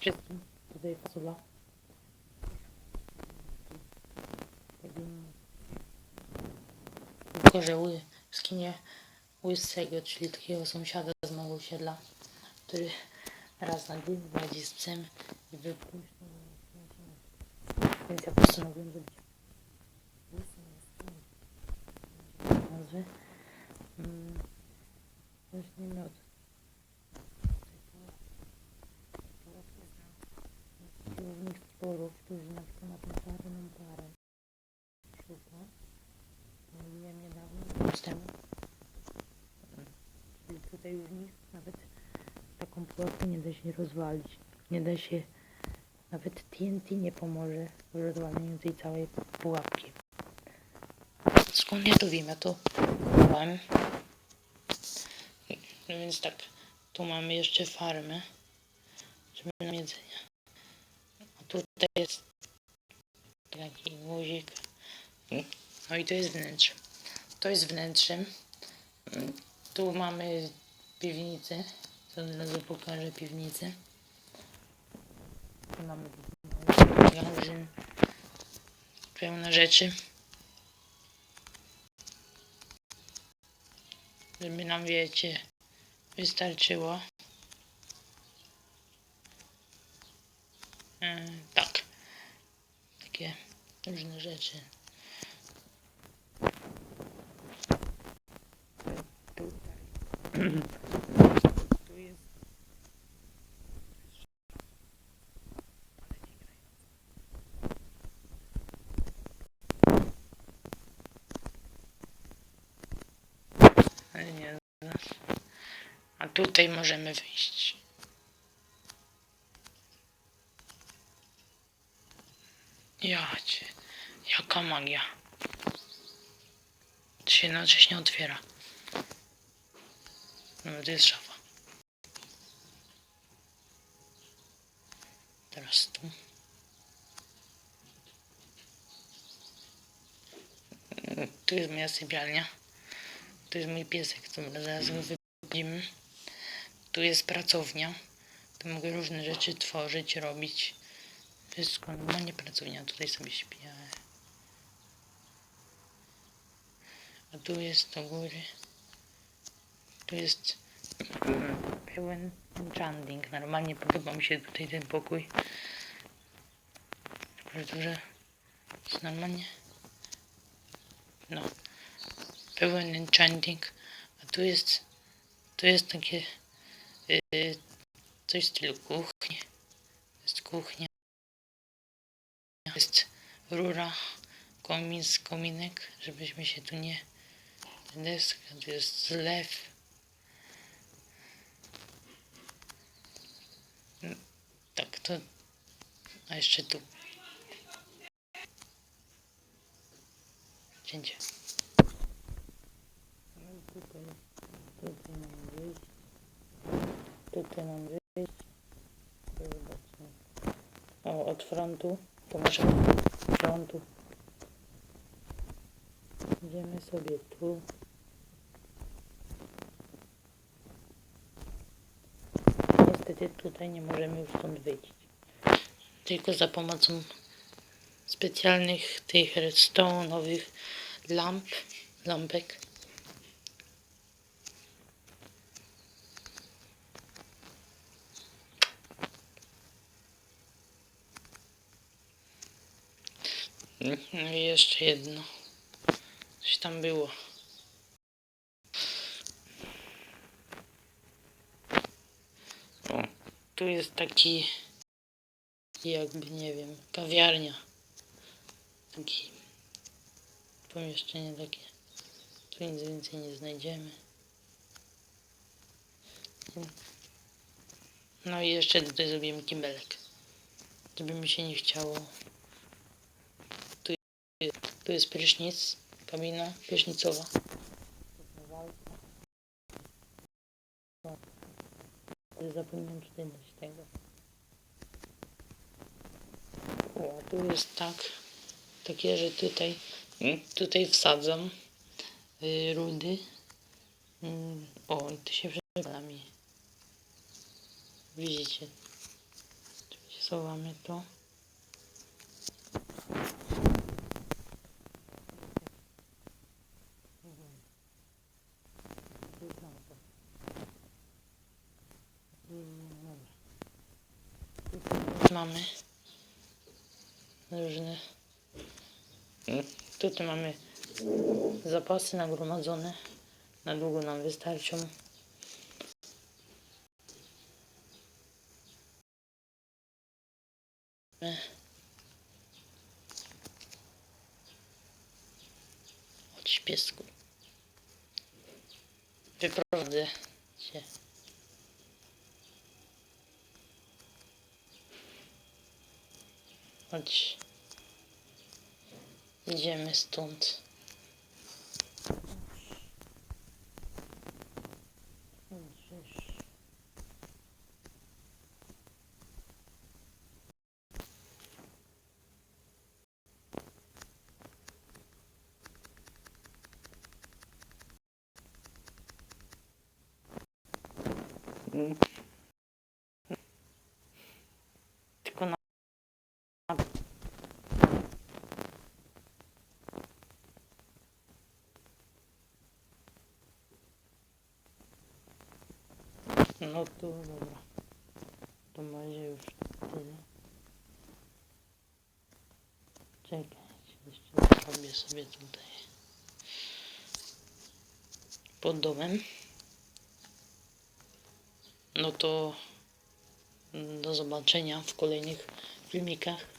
wszystkim. Tutaj fasula. Tylko, że ły, skinie łysego, czyli takiego sąsiada z małego osiedla, który raz na dzień wychodzi z psem i wypuszcza. Więc ja postanowiłem zrobić. Nazwy. Mm, Zacznijmy temu. Tutaj już nic, nawet taką pułapkę nie da się rozwalić. Nie da się, nawet TNT nie pomoże w rozwaleniu tej całej pułapki. Skąd ja to wiem? Ja to. No więc tak, tu mamy jeszcze farmę, żeby nam jedzenia. A tutaj jest taki guzik. No i to jest wnętrze. To jest wnętrzem. Mm, Tu mamy piwnicę. To od razu pokażę piwnicę. Tu mamy magazyn. Pełne rzeczy. Żeby nam, wiecie, wystarczyło. E, tak. Takie różne rzeczy. Nie. A tutaj możemy wyjść. Ja cię. Jaka magia. To się jednocześnie otwiera. No to jest szafa. Teraz tu. Tu jest moja sypialnia. Tu jest mój piesek, który zaraz go wybudzimy. Tu jest pracownia. Tu mogę różne rzeczy tworzyć, robić. Wszystko. No nie pracownia, tutaj sobie śpię. A tu jest do góry. Tu jest pełen enchanting. Normalnie podoba mi się tutaj ten pokój. Tylko, że jest normalnie. No. Pełen enchanting. A tu jest. Tu jest takie. Yy, coś w stylu kuchni. Jest kuchnia. Jest rura. Komin z kominek, żebyśmy się tu nie. Deska, tu jest zlew. Tak, to. A jeszcze tu. Cięcie. Tutaj, tutaj mam wyjść. Tutaj mam wyjść. Zobaczmy. O, od frontu. To może od frontu. Idziemy sobie tu. Niestety tutaj nie możemy już stąd wyjść. Tylko za pomocą specjalnych tych redstone'owych lamp, lampek. No i jeszcze jedno. Coś tam było. Tu jest taki jakby nie wiem, kawiarnia. Taki pomieszczenie takie. Tu nic więcej nie znajdziemy. No i jeszcze tutaj zrobimy kibelek. Żeby mi się nie chciało. Tu jest, tu jest prysznic, kabina prysznicowa. Zapomniałem tutaj dać tego. O, tu jest tak, takie, że tutaj, tutaj wsadzam y, rudy. Mm, o, i to się przepala mi. Widzicie? Zsuwamy to. Mamy różne. Tutaj mamy zapasy nagromadzone. Na długo nam wystarczą. Chodź piesku. Wyprowadzę cię. Chodź. Idziemy stąd. Tylko na... No to dobra. To będzie już tyle. Czekaj, jeszcze zrobię sobie tutaj pod domem. No to do zobaczenia w kolejnych filmikach.